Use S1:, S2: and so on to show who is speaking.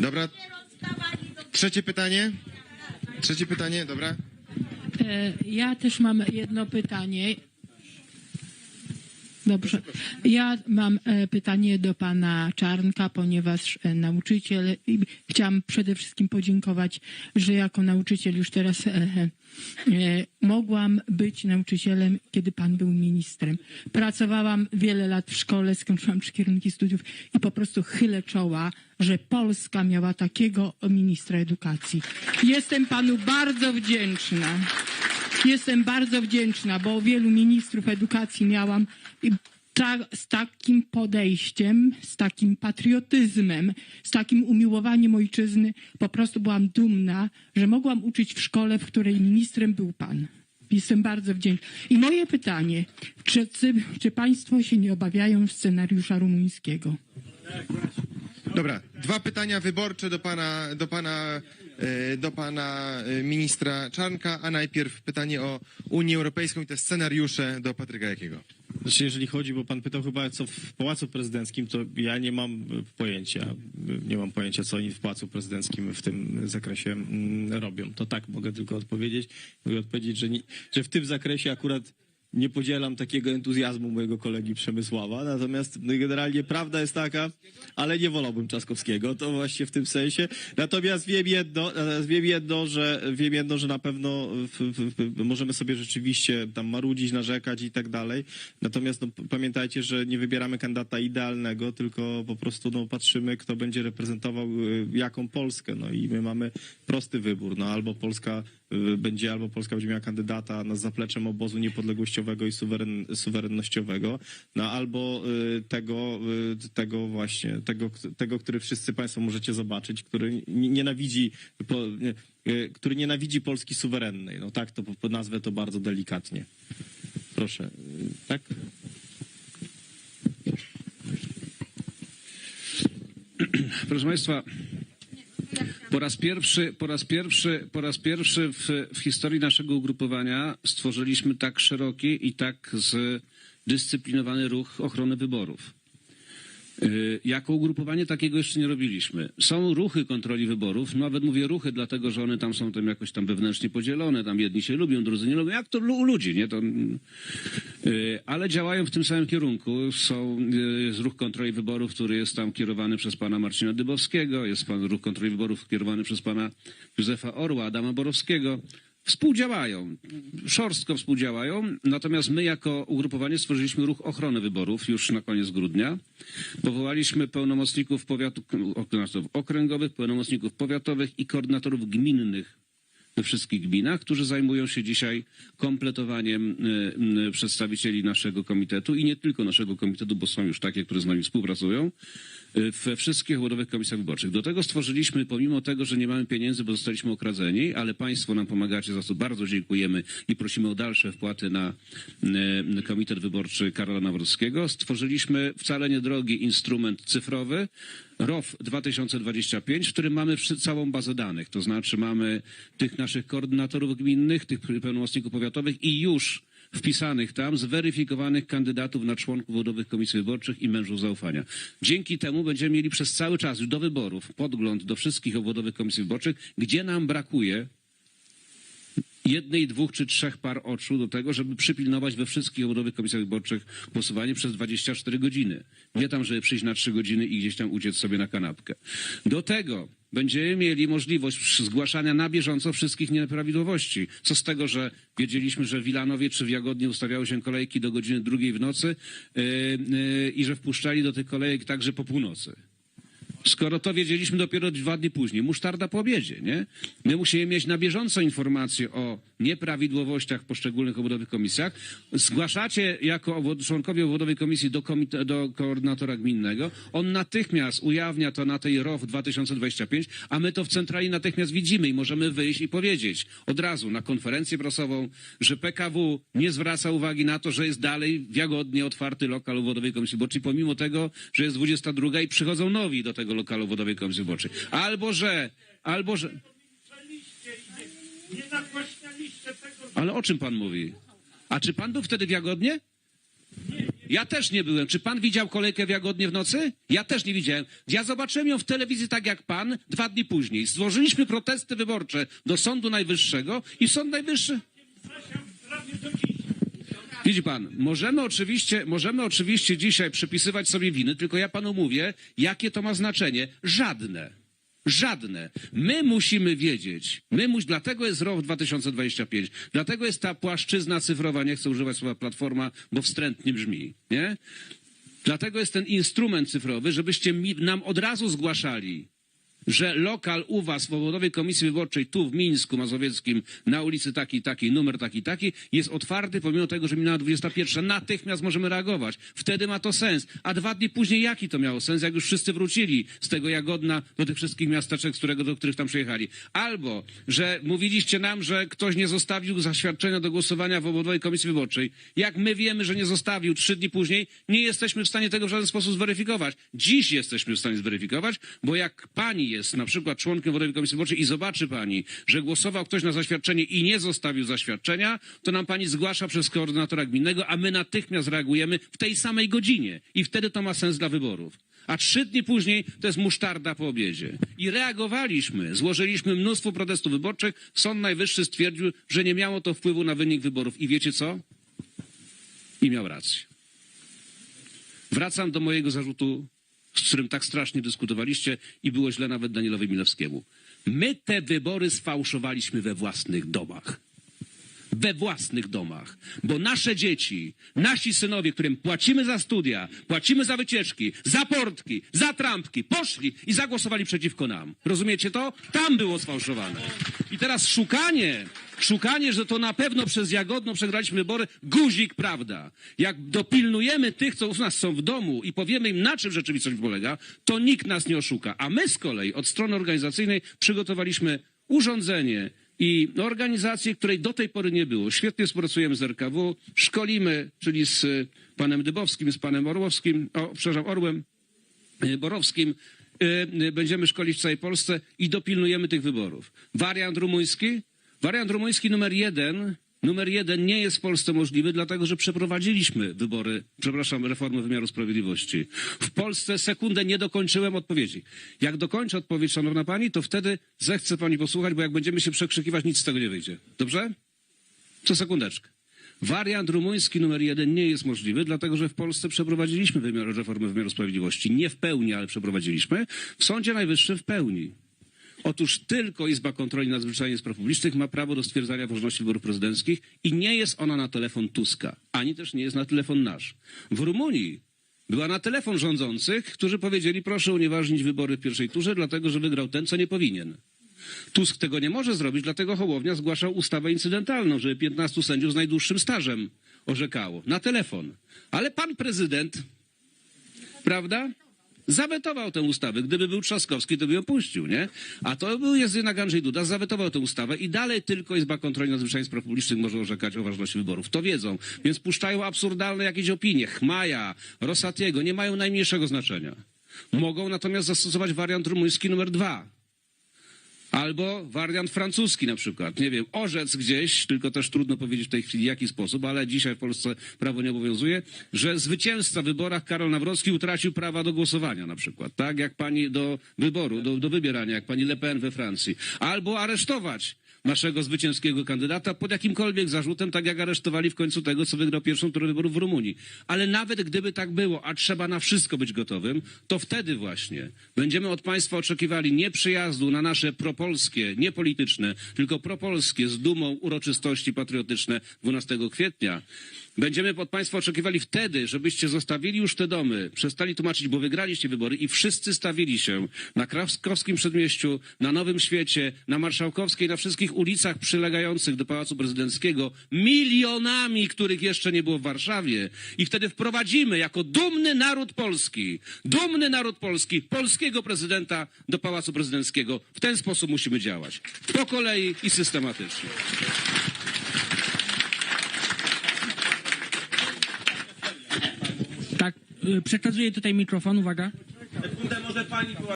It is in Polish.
S1: Dobra. Trzecie pytanie. Trzecie pytanie, dobra.
S2: E, Ja też mam jedno pytanie. Dobrze. Ja mam e, pytanie do pana Czarnka, ponieważ e, nauczyciel, chciałam przede wszystkim podziękować, że jako nauczyciel już teraz e, mogłam być nauczycielem, kiedy pan był ministrem. Pracowałam wiele lat w szkole, skończyłam trzy kierunki studiów i po prostu chylę czoła, że Polska miała takiego ministra edukacji. Jestem panu bardzo wdzięczna. Jestem bardzo wdzięczna, bo wielu ministrów edukacji miałam i ta, z takim podejściem, z takim patriotyzmem, z takim umiłowaniem ojczyzny. Po prostu byłam dumna, że mogłam uczyć w szkole, w której ministrem był pan. Jestem bardzo wdzięczna. I moje pytanie, czy, czy, państwo się nie obawiają scenariusza rumuńskiego?
S1: Dobra, dwa pytania wyborcze do pana, do pana, do pana e, ministra Czarnka, a najpierw pytanie o Unię Europejską i te scenariusze do Patryka Jakiego.
S3: Znaczy, jeżeli chodzi, bo pan pytał chyba co w Pałacu Prezydenckim, to ja nie mam e, pojęcia. E, Nie mam pojęcia, co oni w Pałacu Prezydenckim w tym zakresie mm, robią. To tak mogę tylko odpowiedzieć. Mogę odpowiedzieć, że, nie, że w tym zakresie akurat nie podzielam takiego entuzjazmu mojego kolegi Przemysława. Natomiast no, generalnie prawda jest taka, ale nie wolałbym Trzaskowskiego, to właśnie w tym sensie. Natomiast wiem jedno, natomiast wiem jedno, że wiem jedno, że na pewno w, w, w, możemy sobie rzeczywiście tam marudzić, narzekać i tak dalej. Natomiast no, pamiętajcie, że nie wybieramy kandydata idealnego, tylko po prostu no, patrzymy, kto będzie reprezentował y, jaką Polskę. No i my mamy prosty wybór. No, albo Polska y, będzie, albo Polska będzie miała kandydata na zapleczem obozu niepodległościowego i suweren, suwerennościowego, no albo y, tego, y, tego właśnie, tego, tego, który wszyscy Państwo możecie zobaczyć, który nie- nienawidzi, y, który nienawidzi Polski suwerennej. No tak, to nazwę to bardzo delikatnie. Proszę, tak?
S4: Proszę Państwa, po raz pierwszy, po raz pierwszy, po raz pierwszy w, w historii naszego ugrupowania stworzyliśmy tak szeroki i tak zdyscyplinowany ruch ochrony wyborów. Y, Jako ugrupowanie takiego jeszcze nie robiliśmy. Są ruchy kontroli wyborów, nawet mówię ruchy, dlatego że one tam są tam jakoś tam wewnętrznie podzielone, tam jedni się lubią, drudzy nie lubią, jak to u ludzi, nie? To, mm, y, ale działają w tym samym kierunku. Są, y, jest ruch kontroli wyborów, który jest tam kierowany przez pana Marcina Dybowskiego, jest pan ruch kontroli wyborów kierowany przez pana Józefa Orła, Adama Borowskiego. Współdziałają, szorstko współdziałają, natomiast my jako ugrupowanie stworzyliśmy ruch ochrony wyborów już na koniec grudnia. Powołaliśmy pełnomocników powiatu, okręgowych, pełnomocników powiatowych i koordynatorów gminnych wszystkich gminach, którzy zajmują się dzisiaj kompletowaniem y, y, przedstawicieli naszego komitetu i nie tylko naszego komitetu, bo są już takie, które z nami współpracują, y, we wszystkich obwodowych komisjach wyborczych. Do tego stworzyliśmy, pomimo tego, że nie mamy pieniędzy, bo zostaliśmy okradzeni, ale Państwo nam pomagacie, za co bardzo dziękujemy i prosimy o dalsze wpłaty na Komitet Wyborczy Karola Nawrockiego. Stworzyliśmy wcale niedrogi instrument cyfrowy, ROW 2025, w którym mamy całą bazę danych, to znaczy mamy tych naszych koordynatorów gminnych, tych pełnomocników powiatowych i już wpisanych tam zweryfikowanych kandydatów na członków wodowych komisji wyborczych i mężów zaufania. Dzięki temu będziemy mieli przez cały czas do wyborów podgląd do wszystkich obwodowych komisji wyborczych, gdzie nam brakuje jednej, dwóch czy trzech par oczu do tego, żeby przypilnować we wszystkich obwodowych komisjach wyborczych głosowanie przez 24 godziny. Nie tam, żeby przyjść na 3 godziny i gdzieś tam uciec sobie na kanapkę. Do tego będziemy mieli możliwość zgłaszania na bieżąco wszystkich nieprawidłowości. Co z tego, że wiedzieliśmy, że w Wilanowie czy w Jagodnie ustawiały się kolejki do godziny drugiej w nocy yy, yy, i że wpuszczali do tych kolejek także po północy. Skoro to wiedzieliśmy dopiero dwa dni później, musztarda po obiedzie, nie? My musimy mieć na bieżąco informacje o nieprawidłowościach w poszczególnych obwodowych komisjach. Zgłaszacie jako członkowie obwodowej komisji do, do koordynatora gminnego. On natychmiast ujawnia to na tej ROW 2025, a my to w centrali natychmiast widzimy i możemy wyjść i powiedzieć od razu na konferencję prasową, że PKW nie zwraca uwagi na to, że jest dalej wiagodnie otwarty lokal obwodowej komisji wyborczej, pomimo tego, że jest 22 i przychodzą nowi do tego lokalu obwodowej komisji wyborczej. Albo że, albo że...
S5: Tego,
S4: Ale o czym pan mówi? A czy pan był wtedy w Jagodnie?
S5: nie, nie
S4: Ja też nie byłem. Czy pan widział kolejkę w Jagodnie w nocy? Ja też nie widziałem. Ja zobaczyłem ją w telewizji tak jak pan dwa dni później. Złożyliśmy protesty wyborcze do Sądu Najwyższego i Sąd Najwyższy... Widzi pan, możemy oczywiście, możemy oczywiście dzisiaj przypisywać sobie winy, tylko ja panu mówię, jakie to ma znaczenie. Żadne. Żadne. My musimy wiedzieć, my mus, dlatego jest rok 2025, dlatego jest ta płaszczyzna cyfrowa, nie chcę używać słowa platforma, bo wstrętnie brzmi, nie? Dlatego jest ten instrument cyfrowy, żebyście nam od razu zgłaszali, że lokal u was w obwodowej komisji wyborczej tu w Mińsku Mazowieckim na ulicy takiej, takiej, numer taki, taki jest otwarty pomimo tego, że minęła 21. Natychmiast możemy reagować. Wtedy ma to sens. A dwa dni później jaki to miało sens, jak już wszyscy wrócili z tego Jagodna do tych wszystkich miasteczek, z którego, do których tam przyjechali. Albo, że mówiliście nam, że ktoś nie zostawił zaświadczenia do głosowania w obwodowej komisji wyborczej. Jak my wiemy, że nie zostawił trzy dni później, nie jesteśmy w stanie tego w żaden sposób zweryfikować. Dziś jesteśmy w stanie zweryfikować, bo jak pani jest na przykład członkiem Wodowej Komisji Wyborczej i zobaczy pani, że głosował ktoś na zaświadczenie i nie zostawił zaświadczenia, to nam pani zgłasza przez koordynatora gminnego, a my natychmiast reagujemy w tej samej godzinie. I wtedy to ma sens dla wyborów. A trzy dni później to jest musztarda po obiedzie. I reagowaliśmy, złożyliśmy mnóstwo protestów wyborczych. Sąd Najwyższy stwierdził, że nie miało to wpływu na wynik wyborów. I wiecie co? I miał rację. Wracam do mojego zarzutu, z którym tak strasznie dyskutowaliście i było źle nawet Danielowi Milewskiemu. My te wybory sfałszowaliśmy we własnych domach. We własnych domach. Bo nasze dzieci, nasi synowie, którym płacimy za studia, płacimy za wycieczki, za portki, za trampki, poszli i zagłosowali przeciwko nam. Rozumiecie to? Tam było sfałszowane. I teraz szukanie, szukanie, że to na pewno przez Jagodno przegraliśmy wybory, guzik, prawda. Jak dopilnujemy tych, co u nas są w domu i powiemy im, na czym rzeczywistość polega, to nikt nas nie oszuka. A my z kolei od strony organizacyjnej przygotowaliśmy urządzenie i organizację, której do tej pory nie było. Świetnie współpracujemy z RKW, szkolimy, czyli z y, panem Dybowskim, z panem Orłowskim, o, przepraszam, Orłem, y, Borowskim. Y, Będziemy szkolić w całej Polsce i dopilnujemy tych wyborów. Wariant rumuński? Wariant rumuński numer jeden, numer jeden nie jest w Polsce możliwy, dlatego że przeprowadziliśmy wybory, przepraszam, reformę wymiaru sprawiedliwości. W Polsce sekundę nie dokończyłem odpowiedzi. Jak dokończę odpowiedź, szanowna pani, to wtedy zechce pani posłuchać, bo jak będziemy się przekrzykiwać, nic z tego nie wyjdzie. Dobrze? Co sekundeczkę. Wariant rumuński numer jeden nie jest możliwy, dlatego że w Polsce przeprowadziliśmy wymiar, reformę wymiaru sprawiedliwości. Nie w pełni, ale przeprowadziliśmy. W Sądzie Najwyższym w pełni. Otóż tylko Izba Kontroli Nadzwyczajnej Spraw Publicznych ma prawo do stwierdzania ważności wyborów prezydenckich i nie jest ona na telefon Tuska, ani też nie jest na telefon nasz. W Rumunii była na telefon rządzących, którzy powiedzieli proszę unieważnić wybory w pierwszej turze, dlatego że wygrał ten, co nie powinien. Tusk tego nie może zrobić, dlatego Hołownia zgłaszał ustawę incydentalną, żeby 15 sędziów z najdłuższym stażem orzekało. Na telefon. Ale pan prezydent, prawda? Zawetował tę ustawę. Gdyby był Trzaskowski, to by ją puścił, nie? A to był jest jednak Andrzej Duda, zawetował tę ustawę i dalej tylko Izba Kontroli Nadzwyczajnej Spraw Publicznych może orzekać o ważności wyborów. To wiedzą. Więc puszczają absurdalne jakieś opinie. Chmaja, Rosatiego nie mają najmniejszego znaczenia. Mogą natomiast zastosować wariant rumuński numer dwa. Albo wariant francuski na przykład. Nie wiem, orzec gdzieś, tylko też trudno powiedzieć w tej chwili w jaki sposób, ale dzisiaj w Polsce prawo nie obowiązuje, że zwycięzca w wyborach Karol Nawrocki utracił prawa do głosowania na przykład. Tak jak pani do wyboru, do, do wybierania, jak pani Le Pen we Francji. Albo aresztować naszego zwycięskiego kandydata pod jakimkolwiek zarzutem, tak jak aresztowali w końcu tego, co wygrał pierwszą turę wyborów w Rumunii. Ale nawet gdyby tak było, a trzeba na wszystko być gotowym, to wtedy właśnie będziemy od państwa oczekiwali nie przyjazdu na nasze propolskie, nie polityczne, tylko propolskie z dumą uroczystości patriotyczne 12 kwietnia. Będziemy od państwa oczekiwali wtedy, żebyście zostawili już te domy, przestali tłumaczyć, bo wygraliście wybory i wszyscy stawili się na Krakowskim Przedmieściu, na Nowym Świecie, na Marszałkowskiej, na wszystkich ulicach przylegających do Pałacu Prezydenckiego, milionami, których jeszcze nie było w Warszawie. I wtedy wprowadzimy jako dumny naród polski, dumny naród polski, polskiego prezydenta do Pałacu Prezydenckiego. W ten sposób musimy działać. Po kolei i systematycznie.
S5: Tak, y, przekazuję tutaj mikrofon, uwaga.
S6: Sekundę, może pani była